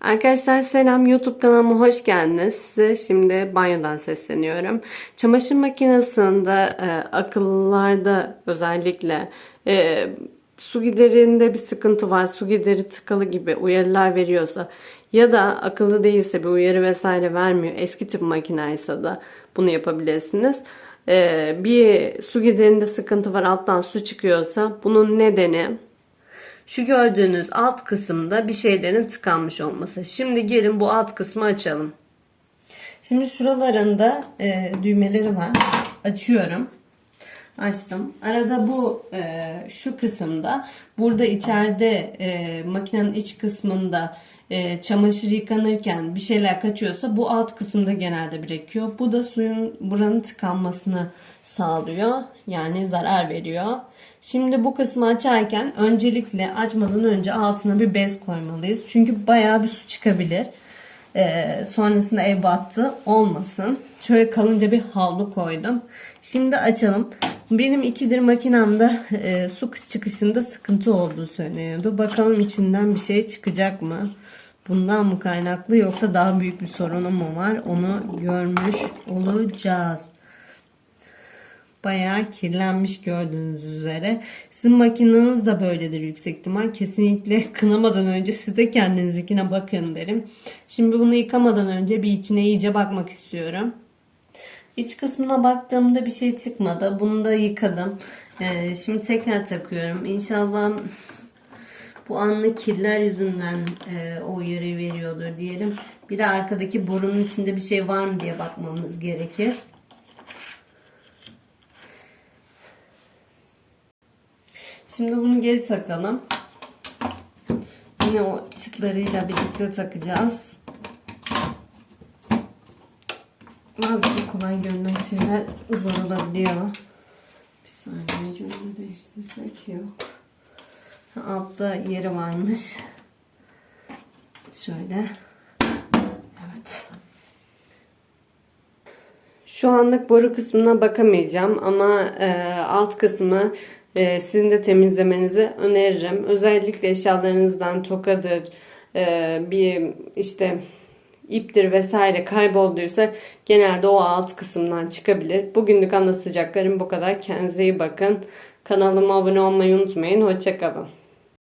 Arkadaşlar selam YouTube kanalıma hoş geldiniz. Size şimdi banyodan sesleniyorum. Çamaşır makinesinde e, akıllılarda özellikle e, su giderinde bir sıkıntı var. Su gideri tıkalı gibi uyarılar veriyorsa ya da akıllı değilse bir uyarı vesaire vermiyor. Eski tip makinaysa da bunu yapabilirsiniz. E, bir su giderinde sıkıntı var alttan su çıkıyorsa bunun nedeni şu gördüğünüz alt kısımda bir şeylerin tıkanmış olması. Şimdi gelin bu alt kısmı açalım. Şimdi şuralarında e, düğmeleri var. Açıyorum. Açtım. Arada bu e, şu kısımda burada içeride e, makinenin iç kısmında e, çamaşır yıkanırken bir şeyler kaçıyorsa bu alt kısımda genelde birikiyor. Bu da suyun buranın tıkanmasını sağlıyor. Yani zarar veriyor. Şimdi bu kısmı açarken öncelikle açmadan önce altına bir bez koymalıyız. Çünkü bayağı bir su çıkabilir. Ee, sonrasında ev battı olmasın. Şöyle kalınca bir havlu koydum. Şimdi açalım. Benim ikidir makinemde e, su çıkışında sıkıntı olduğu söyleniyordu. Bakalım içinden bir şey çıkacak mı? Bundan mı kaynaklı yoksa daha büyük bir sorunum mu var? Onu görmüş olacağız bayağı kirlenmiş gördüğünüz üzere. Sizin makineniz de böyledir yüksek ihtimal. Kesinlikle kınamadan önce siz de kendinizinkine bakın derim. Şimdi bunu yıkamadan önce bir içine iyice bakmak istiyorum. İç kısmına baktığımda bir şey çıkmadı. Bunu da yıkadım. Ee, şimdi tekrar takıyorum. İnşallah bu anlık kirler yüzünden e, o uyarıyı veriyordur diyelim. Bir de arkadaki borunun içinde bir şey var mı diye bakmamız gerekir. Şimdi bunu geri takalım. Yine o çıtlarıyla birlikte takacağız. Bazı kolay görünen şeyler zor olabiliyor. Bir saniye yönünü değiştirsek yok. Altta yeri varmış. Şöyle. Evet. Şu anlık boru kısmına bakamayacağım ama e, alt kısmı e, sizin de temizlemenizi öneririm. Özellikle eşyalarınızdan tokadır, e, bir işte iptir vesaire kaybolduysa genelde o alt kısımdan çıkabilir. Bugünlük anlatacaklarım bu kadar. Kendinize iyi bakın. Kanalıma abone olmayı unutmayın. Hoşçakalın.